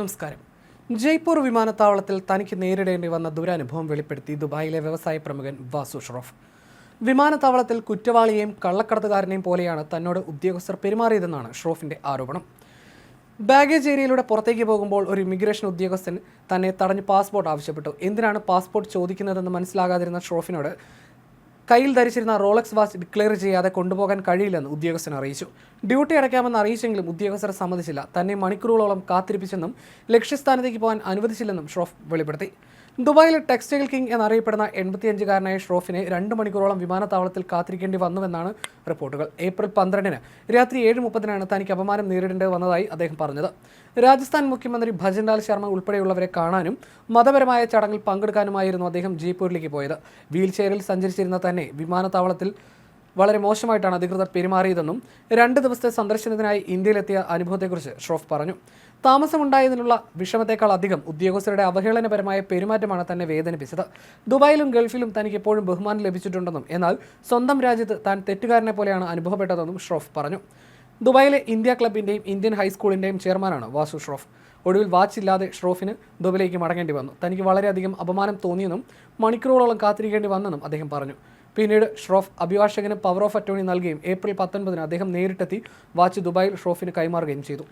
നമസ്കാരം. ജയ്പൂർ വിമാനത്താവളത്തിൽ തനിക്ക് നേരിടേണ്ടി വന്ന ദുരനുഭവം വെളിപ്പെടുത്തി ദുബായിലെ വ്യവസായ പ്രമുഖൻ വാസു ഷ്രോഫ് വിമാനത്താവളത്തിൽ കുറ്റവാളിയെയും കള്ളക്കടത്തുകാരനെയും പോലെയാണ് തന്നോട് ഉദ്യോഗസ്ഥർ പെരുമാറിയതെന്നാണ് ഷ്രോഫിന്റെ ആരോപണം. ബാഗേജ് ഏരിയയിലൂടെ പുറത്തേക്ക് പോകുമ്പോൾ ഒരു ഇമിഗ്രേഷൻ ഉദ്യോഗസ്ഥൻ തന്നെ തടഞ്ഞ് പാസ്പോർട്ട് ആവശ്യപ്പെട്ടു. എന്തിനാണ് പാസ്പോർട്ട് ചോദിക്കുന്നതെന്ന് മനസ്സിലാകാതിരുന്ന ഷ്രോഫിനോട് കയ്യിൽ ധരിച്ചിരുന്ന റോളക്സ് വാച്ച് ഡിക്ലെയർ ചെയ്യാതെ കൊണ്ടുപോകാൻ കഴിയില്ലെന്ന് ഉദ്യോഗസ്ഥൻ അറിയിച്ചു. ഡ്യൂട്ടി അടയ്ക്കാമെന്ന് അറിയിച്ചെങ്കിലും ഉദ്യോഗസ്ഥർ സമ്മതിച്ചില്ല. തന്നെ മണിക്കൂറുകളോളം കാത്തിരിപ്പിച്ചെന്നും ലക്ഷ്യസ്ഥാനത്തേക്ക് പോകാൻ അനുവദിച്ചില്ലെന്നും ഷ്രോഫ് വെളിപ്പെടുത്തി. ദുബായിലെ ടെക്സ്റ്റൈൽ കിങ് എന്നറിയപ്പെടുന്ന എൺപത്തിയഞ്ചുകാരനായ ഷ്രോഫിനെ രണ്ട് മണിക്കൂറോളം വിമാനത്താവളത്തിൽ കാത്തിരിക്കേണ്ടി വന്നുവെന്നാണ് റിപ്പോർട്ടുകൾ. ഏപ്രിൽ പന്ത്രണ്ടിന് രാത്രി ഏഴ് മുപ്പതിനാണ് തനിക്ക് അപമാനം നേരിടേണ്ടി വന്നതായി അദ്ദേഹം പറഞ്ഞത്. രാജസ്ഥാൻ മുഖ്യമന്ത്രി ഭജൻലാൽ ശർമ്മ ഉൾപ്പെടെയുള്ളവരെ കാണാനും മതപരമായ ചടങ്ങിൽ പങ്കെടുക്കാനുമായിരുന്നു അദ്ദേഹം ജയ്പൂരിലേക്ക് പോയത്. വീൽ ചെയറിൽ സഞ്ചരിച്ചിരുന്ന തന്നെ വിമാനത്താവളത്തിൽ വളരെ മോശമായിട്ടാണ് അധികൃതർ പെരുമാറിയതെന്നും രണ്ട് ദിവസത്തെ സന്ദർശനത്തിനായി ഇന്ത്യയിലെത്തിയ അനുഭവത്തെക്കുറിച്ച് ഷ്രോഫ് പറഞ്ഞു. താമസമുണ്ടായതിനുള്ള വിഷമത്തെക്കാൾ അധികം ഉദ്യോഗസ്ഥരുടെ അവഹേളനപരമായ പെരുമാറ്റമാണ് തന്നെ വേദനിപ്പിച്ചത്. ദുബായിലും ഗൾഫിലും തനിക്ക് എപ്പോഴും ബഹുമാനം ലഭിച്ചിട്ടുണ്ടെന്നും എന്നാൽ സ്വന്തം രാജ്യത്ത് താൻ തെറ്റുകാരനെ പോലെയാണ് അനുഭവപ്പെട്ടതെന്നും ഷ്രോഫ് പറഞ്ഞു. ദുബായിലെ ഇന്ത്യ ക്ലബിന്റെയും ഇന്ത്യൻ ഹൈസ്കൂളിന്റെയും ചെയർമാനാണ് വാസു ഷ്രോഫ് ഒടുവിൽ വാച്ച് ഇല്ലാതെ ഷ്രോഫിന് ദുബൈയിലേക്ക് മടങ്ങേണ്ടി വന്നു. തനിക്ക് വളരെയധികം അപമാനം തോന്നിയെന്നും മണിക്കൂറുകളോളം കാത്തിരിക്കേണ്ടി വന്നെന്നും അദ്ദേഹം പറഞ്ഞു. പിന്നീട് ഷ്രോഫ് അഭിഭാഷകന് പവർ ഓഫ് അറ്റോണി നൽകുകയും ഏപ്രിൽ പത്തൊൻപതിന് അദ്ദേഹം നേരിട്ടെത്തി വാച്ച് ദുബായിൽ ഷ്രോഫിന് കൈമാറുകയും ചെയ്തു.